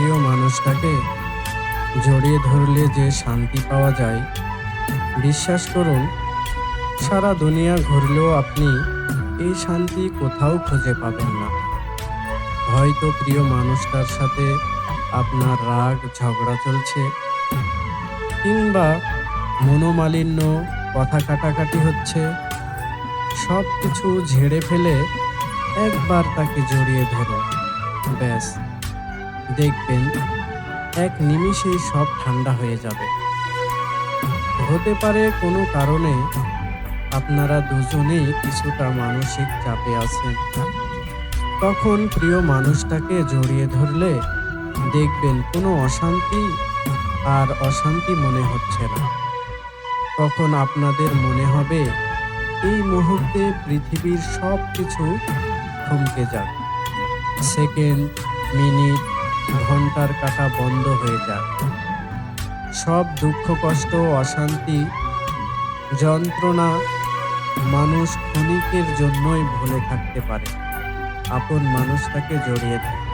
প্রিয় মানুষটাকে জড়িয়ে ধরলে যে শান্তি পাওয়া যায়, বিশ্বাস করুন, সারা দুনিয়া ঘুরলেও আপনি এই শান্তি কোথাও খুঁজে পাবেন না। হয়তো প্রিয় মানুষটার সাথে আপনার রাগ, ঝগড়া চলছে, কিংবা মনোমালিন্য, কথা কাটাকাটি হচ্ছে সব কিছু ঝেড়ে ফেলে একবার তাকে জড়িয়ে ধরো, ব্যাস। দেখবেন এক নিমিষেই সব ঠান্ডা হয়ে যাবে। হতে পারে কোনো কারণে আপনারা দুজনেই কিছুটা মানসিক চাপে আছেন। তখন প্রিয় মানুষটাকে জড়িয়ে ধরলে দেখবেন কোনো অশান্তি আর অশান্তি মনে হচ্ছে না। তখন আপনাদের মনে হবে, এই মুহূর্তে পৃথিবীর সব কিছু থমকে যাক। সেকেন্ড, মিনিট ঘণ্টার কাটা বন্ধ হয়ে যাক সব দুঃখ, কষ্ট অশান্তি, যন্ত্রণা মানুষ ক্ষণিকের জন্যই ভুলে থাকতে পারে। আপন মানুষটাকে জড়িয়ে থাকে।